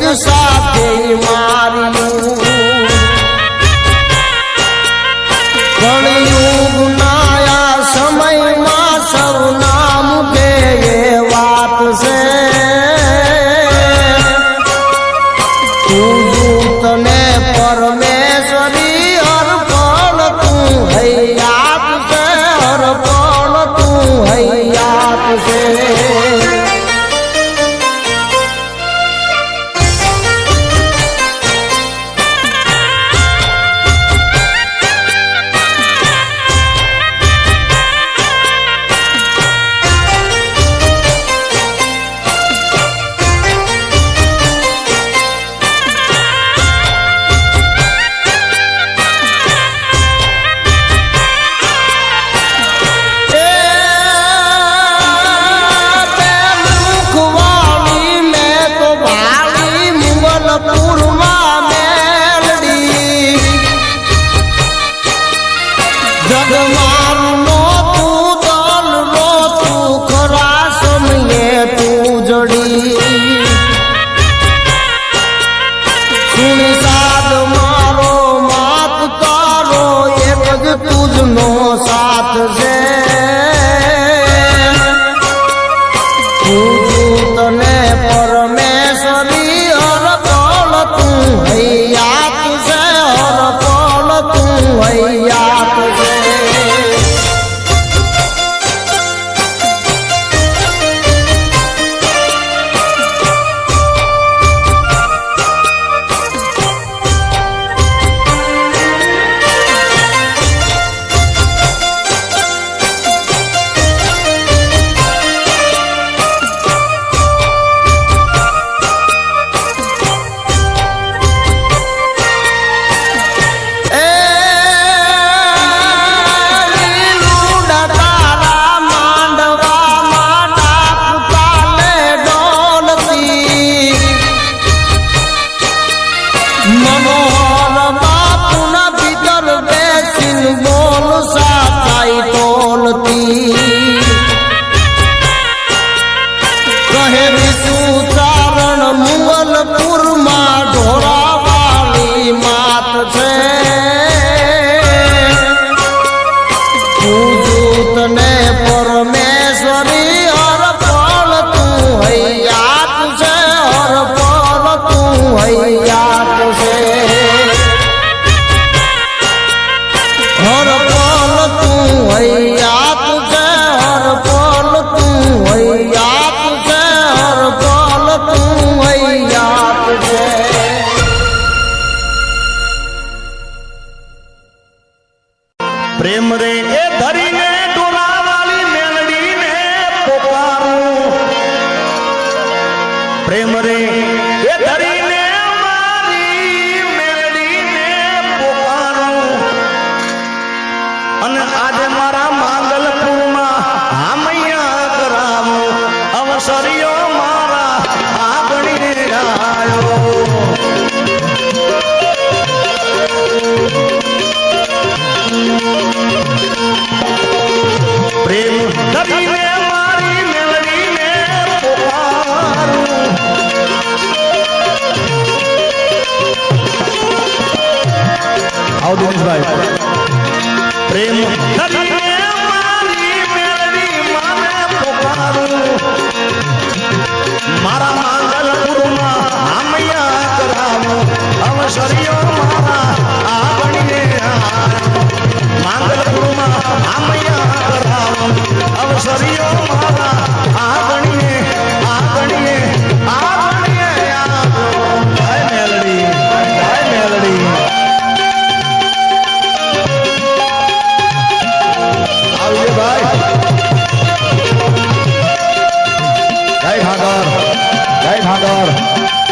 જ સાથે મારું ગુણ સાદ મારો માત તારો એક જ તુજનો પ્રેમ રે. એ ધરીને ડોરાવાળી મેલડીને પોકારું. પ્રેમ રે. Adiós. agora.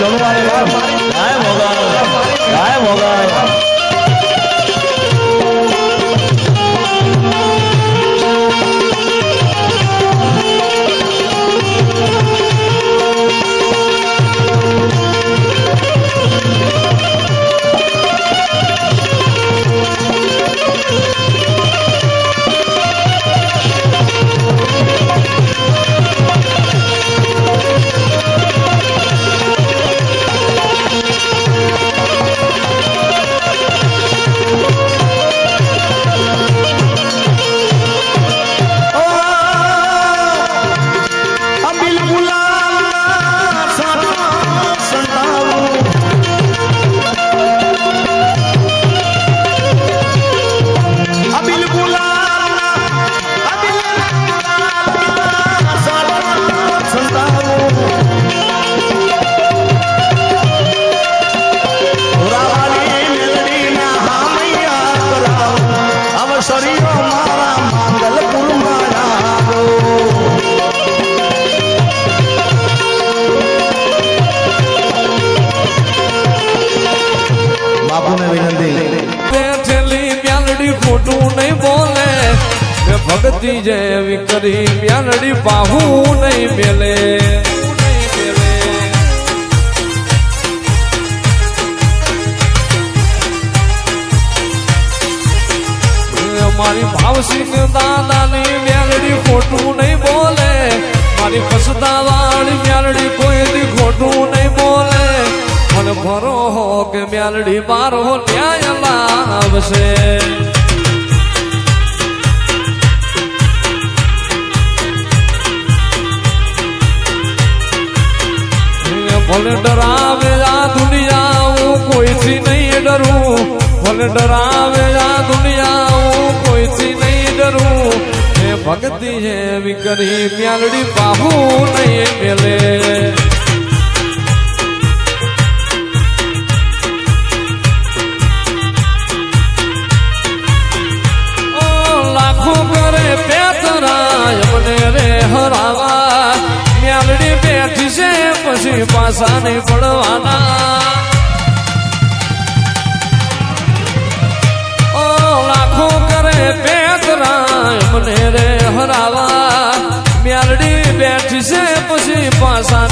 ગાય મોગા ગાય મોગા મેં જય જેવી કરી મ્યાલડી બાહુ નહીં મેલે. મારી ભાવસિંહ દાદાની મ્યાલડી ખોટું નહીં બોલે. મારી ફસતા વાળી મ્યાલડી કોઈ ખોટું નહીં બોલે. મને ભરો કે મ્યાલડી બારો ન્યાય લાવશે. ભલે ડરાવે આ દુનિયા હું કોઈથી નહીં ડરું. ભલે ડરાવે આ દુનિયા હું કોઈથી નહીં ડરું. એ ભક્તિ હે કરી મ્યાલડી બાહુ નહીં મેલે. નહીં પડવાના ઓ, લાખો કરે પેતરાય મને રે હરાવા. મ્યારડી બેઠી છે પછી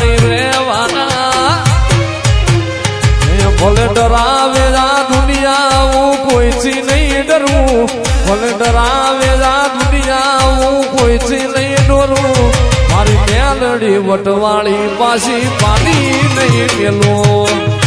નહીં રહેવાના. ભલે ડરાવે આ દુનિયા, હું કોઈથી નહીં ડરું. ભલે ડરાવે આ દુનિયા, હું કોઈથી વટવાળી પાછી પાણી નહીં મેલો.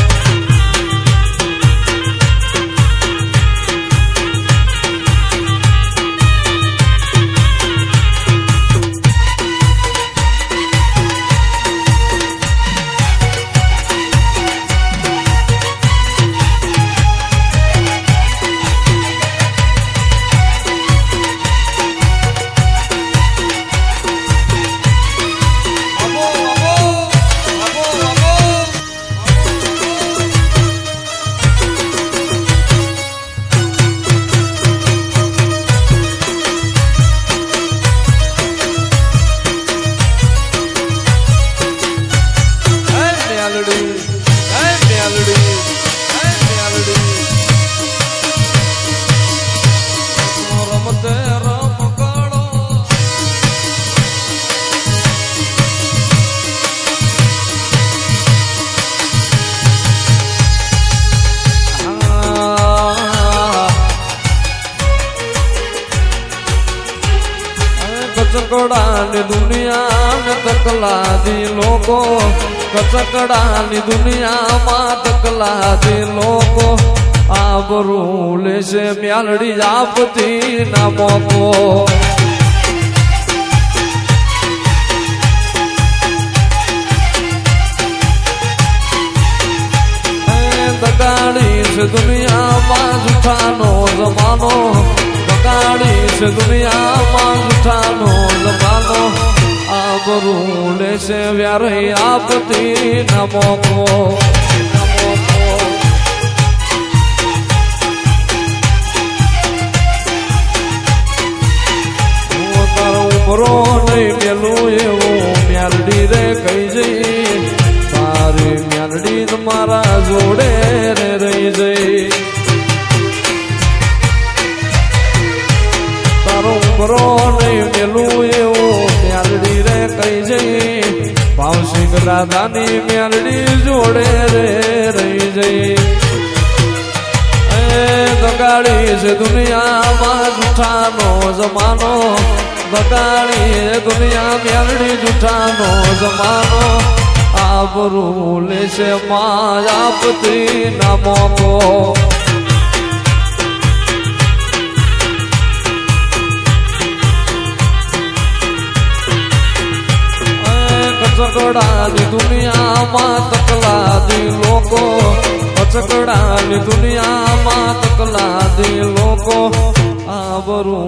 કચકડાની દુનિયા ને તકલાદી લોકો, કચકડાની દુનિયામાં તકલાદી લોકો. આબરું લેશે મ્યાલડી આપતી ના મોકો. દગાડી છે દુનિયામાં જૂઠાનો જમાનો. બગાડી છે દુનિયામાં ઉઠાનો જમાનો આબરૂ લેશે વ્યારે આપતી ના મોકો. ના મોકો હું તારો ઉમરો નહીં, પેલું એવું મ્યાલડી રે કઈ જઈ તારી મ્યાલડી મારા જોડે જમાનો, બગાડી દુનિયા મેળડી જૂઠાનો જમાનો. આબરૂ લેશે માયાપતિ ના મોકો કચકડાની દુનિયામાં તકલાદી લોકો. કચકડાની દુનિયામાં તકલાદી લોકો. આબરૂ